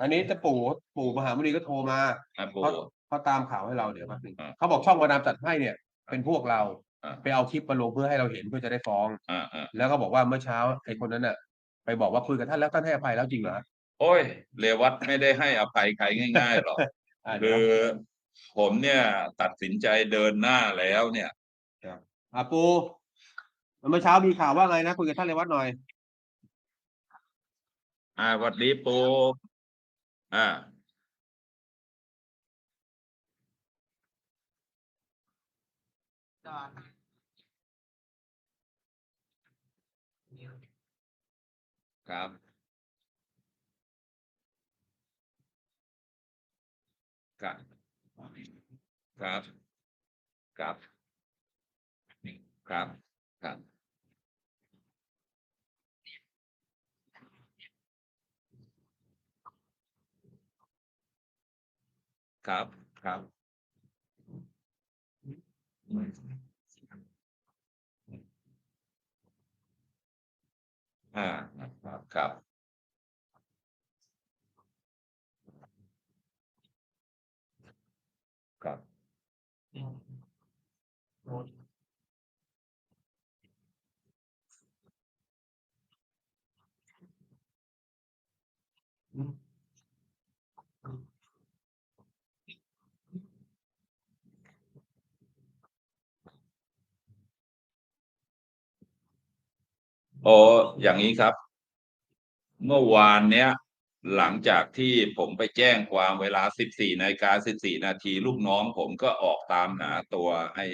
อันนี้จะปู่ปู่มหามุนีก็โทรมาอะปูเขาเขาตามข่าวให้เราเดี๋ยวแป๊บนึงอ่าเขาบอกช่องมาดามจัดให้เนี่ย เป็นพวกเราอ่า ไปเอาคลิปมาลงเพื่อให้เราเห็นเพื่อจะได้ฟ้อง อ่าอ่าแล้วก็บอกว่าเมื่อเช้าไอ้คนนั้นน่ะ ไปบอกว่าคุยกับท่านแล้วท่านให้อภัยแล้วจริงเหรอโอ้ยเรวัตไม่ได้ให้อภัยใครง่าย ๆ หรอก อ่าคืเดี๋ยวอผมเนี่ยตัดสินใจเดินหน้าแล้วเนี่ย อะปูเมื่อเช้ามีข่าวว่าไงนะคุยกับท่านเรวัตหน่อย อ่าหวัดดีปู อ่าครับครับครับครับครับครับ ครับ ครับอ่าครับครับครับ โอ้อย่างนี้ครับ เมื่อวานเนี้ย หลังจากที่ผมไปแจ้งความเวลา 14นาฬิกา14 นาทีลูกน้อง ผมก็ออกตามหาตัวไอ้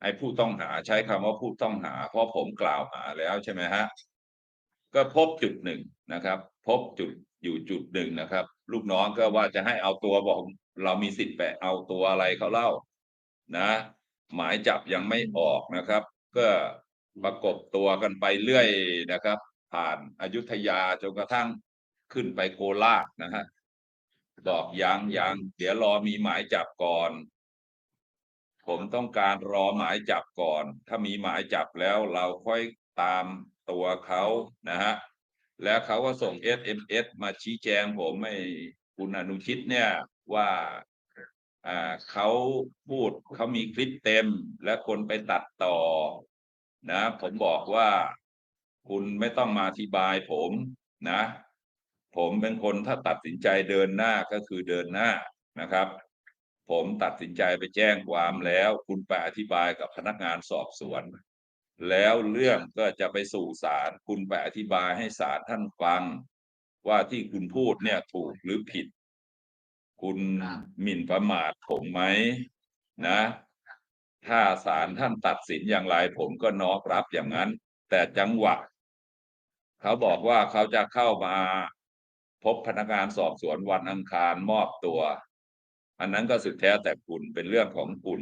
ไอ้ผู้ต้องหาใช้คำว่าผู้ต้องหา เพราะผมกล่าวหาแล้วใช่ไหมฮะ ก็พบจุดหนึ่งนะครับ พบจุดอยู่จุดหนึ่งนะครับ ลูกน้องก็ว่าจะให้เอาตัวบอกเรามีสิทธิ์ไปเอาตัวอะไรเขาเล่านะ หมายจับยังไม่ออกนะครับ ก็ ประกบตัวกันไปเรื่อยนะครับ ผ่านอายุทยาจนกระทั่งขึ้นไปโคราชนะฮะบอกยังยังเดี๋ยวรอมีหมายจับก่อน ผมต้องการรอหมายจับก่อน ถ้ามีหมายจับแล้วเราค่อยตามตัวเขานะฮะแล้วเขาก็ส่ง SMS มาชี้แจงผมให้คุณอนุชิตเนี่ยว่าอ่าเขาพูดเขามีคลิปเต็มและคนไปตัดต่อ นะผมบอกว่าคุณไม่ต้องมาอธิบายผมนะ ผมเป็นคนถ้าตัดสินใจเดินหน้าก็คือเดินหน้านะครับ ผมตัดสินใจไปแจ้งความแล้ว คุณไปอธิบายกับพนักงานสอบสวน แล้วเรื่องก็จะไปสู่ศาลคุณไปอธิบายให้ศาลท่านฟัง ว่าที่คุณพูดเนี่ยถูกหรือผิด คุณหมิ่นประมาทผมไหมนะ ถ้าศาลท่านตัดสินอย่างไรผมก็น้อมรับอย่างนั้น แต่จังหวะ เขาบอกว่าเขาจะเข้ามาพบพนักงานสอบสวนวันอังคารมอบตัว อันนั้นก็สุดแท้แต่คุณเป็นเรื่องของคุณ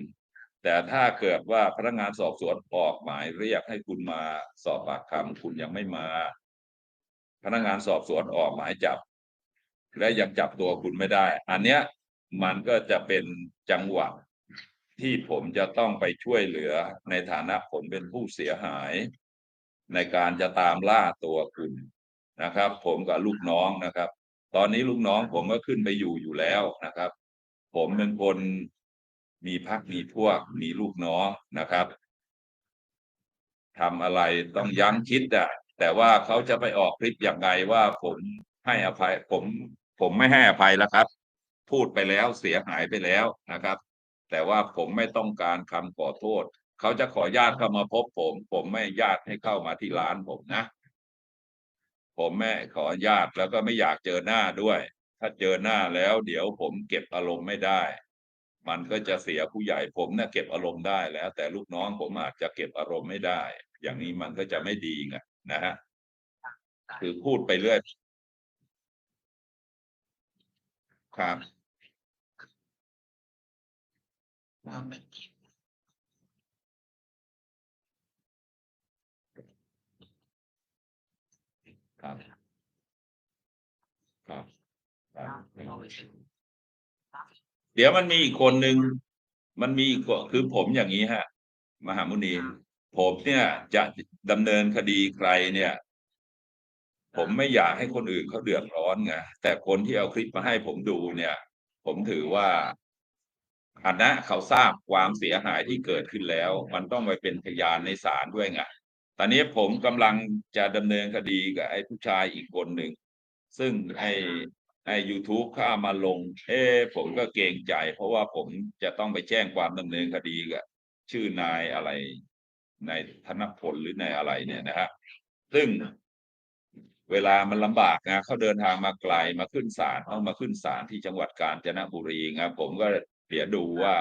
แต่ถ้าเกิดว่าพนักงานสอบสวนออกหมายเรียกให้คุณมาสอบปากคำคุณยังไม่มา พนักงานสอบสวนออกหมายจับ และยังจับตัวคุณไม่ได้ อันเนี้ยมันก็จะเป็นจังหวะ ที่ผมจะต้องไปช่วยเหลือในฐานะผมเป็นผู้เสียหาย ในการจะตามล่าตัวคุณนะครับ ผมกับลูกน้องนะครับ ตอนนี้ลูกน้องผมก็ขึ้นไปอยู่อยู่แล้วนะครับ ผมเป็นคนมีพักมีพวกมีลูกน้องนะครับทำอะไรต้องยั้งคิดอะแต่ว่าเขาจะไปออกคลิปอย่างไรว่าผมให้อภัยผม ผมไม่ให้อภัยแล้วครับ พูดไปแล้วเสียหายไปแล้วนะครับ แต่ว่าผมไม่ต้องการคำขอโทษ เขาจะขอญาติเข้ามาพบผม ผมไม่ญาติให้เข้ามาที่ร้านผมนะ ผมไม่ขอญาติแล้วก็ไม่อยากเจอหน้าด้วย ถ้าเจอหน้าแล้ว เดี๋ยวผมเก็บอารมณ์ไม่ได้ มันก็จะเสียผู้ใหญ่ผมเนี่ยเก็บอารมณ์ได้แล้ว แต่ลูกน้องผมอาจจะเก็บอารมณ์ไม่ได้ อย่างนี้มันก็จะไม่ดีไงนะฮะคือพูดไปเรื่อยครับ ครับครับ ครับ เดี๋ยวมันมีอีกคนหนึ่ง มันมีอีกคนคือผมอย่างนี้ฮะ มหามุนี ผมเนี่ยจะดำเนินคดีใครเนี่ย ผมไม่อยากให้คนอื่นเขาเดือดร้อนไง แต่คนที่เอาคลิปมาให้ผมดูเนี่ย ผมถือว่า อันนะเขาทราบความเสียหายที่เกิดขึ้นแล้ว มันต้องไปเป็นพยานในศาลด้วยไงตอนนี้ผมกำลังจะดำเนินคดีกับไอ้ผู้ชายอีกคนหนึ่ง ซึ่งไอ้ไอ้ YouTube เขาเอามาลง เอ้ผมก็เกรงใจ เพราะว่าผมจะต้องไปแจ้งความดำเนินคดีกับชื่อนายอะไรนายธนพลหรือนายอะไรเนี่ยนะฮะซึ่งเวลามันลำบากนะเขาเดินทางมาไกลมาขึ้นศาลต้องมาขึ้นศาลที่จังหวัดกาญจนบุรีครับผมก็ เดี๋ยวดูว่า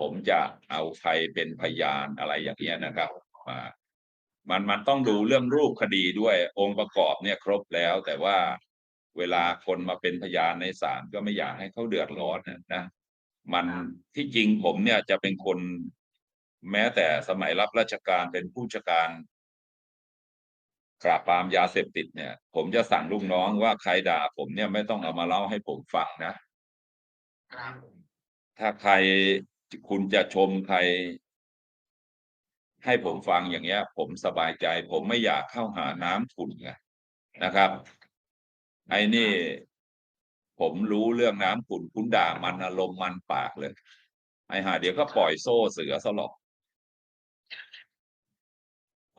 ผมจะเอาใครเป็นพยานอะไรอย่างเงี้ยนะครับมามันมันต้องดูเรื่องรูปคดีด้วยองค์ประกอบเนี่ยครบแล้ว แต่ว่าเวลาคนมาเป็นพยานในศาลก็ไม่อยากให้เขาเดือดร้อนนะนะมันที่จริงผมเนี่ยจะเป็นคนแม้แต่สมัยรับราชการเป็นผู้จัดการปราบปรามยาเสพติดเนี่ย ผมจะสั่งลูกน้องว่าใครด่า ผมเนี่ยไม่ต้องเอามาเล่าให้ผมฟังนะครับ ถ้าใครคุณจะชมใคร ให้ผมฟังอย่างเงี้ย ผมสบายใจ ผมไม่อยากเข้าหาน้ำขุ่นไงนะครับ ไอ้นี่ ผมรู้เรื่องน้ำขุ่นคุณด่ามันอารมณ์มันปากเลย ไอ้ห่าเดี๋ยวก็ปล่อยโซ่เสือสลบ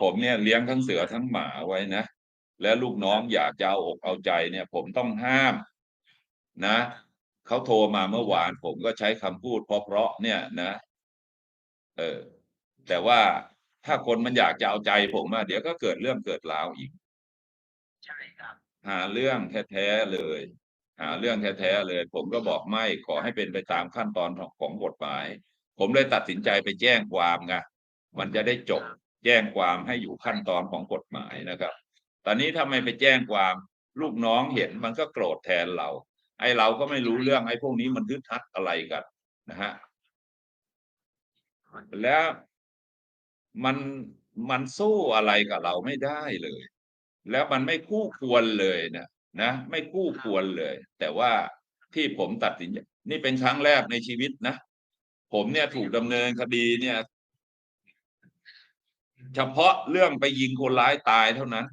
ผมเนี่ยเลี้ยงทั้งเสือทั้งหมาไว้นะและลูกน้องอยากจะเอาอกเอาใจเนี่ย ผมต้องห้ามนะ เขาโทรมาเมื่อวาน ผมก็ใช้คำพูดเพราะๆเนี่ยนะ เออ แต่ว่าถ้าคนมันอยากจะเอาใจผมอะเดี๋ยวก็เกิดเรื่องเกิดราวอีก ใช่ครับ หาเรื่องแท้ๆเลย หาเรื่องแท้ๆเลย ผมก็บอกไม่ขอให้เป็นไปตามขั้นตอนของของกฎหมาย ผมเลยตัดสินใจไปแจ้งความไงมันจะได้จบแจ้งความให้อยู่ขั้นตอนของกฎหมายนะครับ ตอนนี้ถ้าไม่ไปแจ้งความลูกน้องเห็นมันก็โกรธแทนเรา ไอ้เราก็ไม่รู้เรื่องไอ้พวกนี้มันฮึดฮัดอะไรกันนะฮะแล้วมันมันสู้อะไรกับเราไม่ได้เลย แล้วมันไม่คู่ควรเลยนะนะไม่คู่ควรเลย แต่ว่าที่ผมตัดสินนี่เป็นครั้งแรกในชีวิตนะ ผมเนี่ยถูกดำเนินคดีเนี่ย เฉพาะเรื่องไปยิงคนร้ายตายเท่านั้น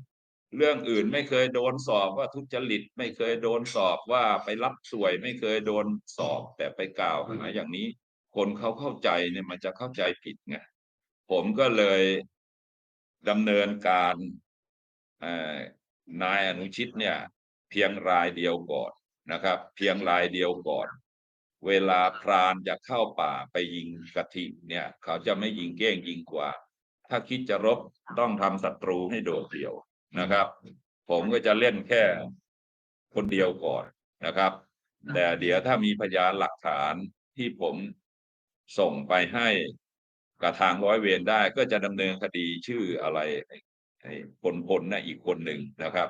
เรื่องอื่นไม่เคยโดนสอบว่าทุจริตไม่เคยโดนสอบว่าไปรับสวย ไม่เคยโดนสอบ แต่ไปกล่าวหาอย่างนี้ คนเขาเข้าใจเนี่ยมันจะเข้าใจผิดไงผมก็เลยดำเนินการเอ่อนายอนุชิตเนี่ย เพียงรายเดียวก่อนนะครับ เพียงรายเดียวก่อน เวลาพรานจะเข้าป่าไปยิงกระทิงเนี่ย เขาจะไม่ยิงเก้งยิงกว่า ถ้าคิดจะรบต้องทำศัตรูให้โดดเดี่ยว นะครับ ผมก็จะเล่นแค่คนเดียวก่อนนะครับ แต่เดี๋ยวถ้ามีพยานหลักฐานที่ผมส่งไปให้กับทางร้อยเวรได้ก็จะดำเนินคดีชื่ออะไรไอ้ไอ้พลพลนะอีกคนหนึ่งนะครับ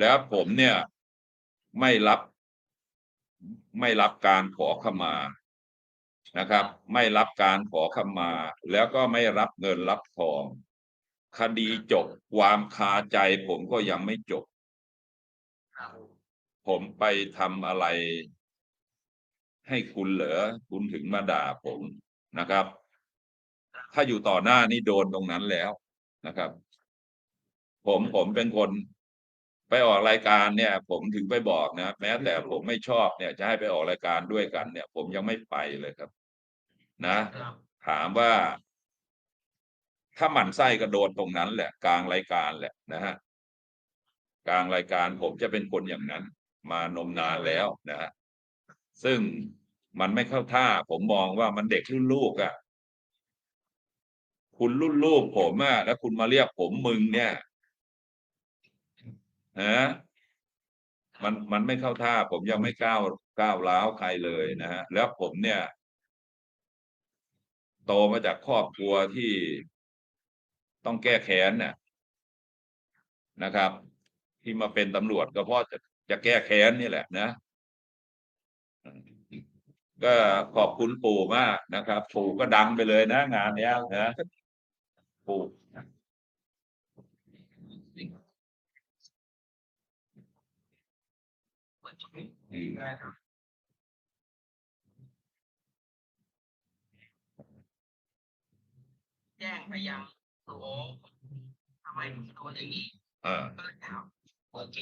แล้วผมเนี่ยไม่รับ ไม่รับการขอขมานะครับ ไม่รับการขอขมา แล้วก็ไม่รับเงินรับทอง คดีจบความคาใจผมก็ยังไม่จบครับผมไปทำอะไร ให้คุณเหรอคุณถึงมาด่าผมนะครับ ถ้าอยู่ต่อหน้านี่โดนตรงนั้นแล้วนะครับ ผมผมเป็นคนไปออกรายการเนี่ย ผมถึงไปบอกนะแม้แต่ผมไม่ชอบเนี่ยจะให้ไปออกรายการด้วยกันเนี่ย ผมยังไม่ไปเลยครับ นะครับถามว่า ถ้าหมั่นไส้ก็โดนตรงนั้นแหละ กลางรายการแหละนะฮะกลางรายการผมจะเป็นคนอย่างนั้น มานมนานแล้วนะฮะซึ่งมันไม่เข้าท่า ผมมองว่ามันเด็กรุ่นลูกอะ่ะ คุณรุ่นลูกผมอะ่ะแล้วคุณมาเรียกผมมึงเนี่ยฮะมันมันไม่เข้าท่า ผมยังไม่ก้าวก้าวร้าวใครเลยนะฮะแล้วผมเนี่ย โตมาจากครอบครัวที่ ต้องแก้แค้นน่ะนะครับ ที่มาเป็นตำรวจก็เพราะจะจะแก้แค้นนี่แหละนะก็ขอบคุณปู่มากนะครับ ปู่ก็ดังไปเลยนะงานเนี้ยนะปู่แจ้งไปยัง โอ้ทำไมถึงโดนอย่างนี้เออ ก็เลยถามโอเค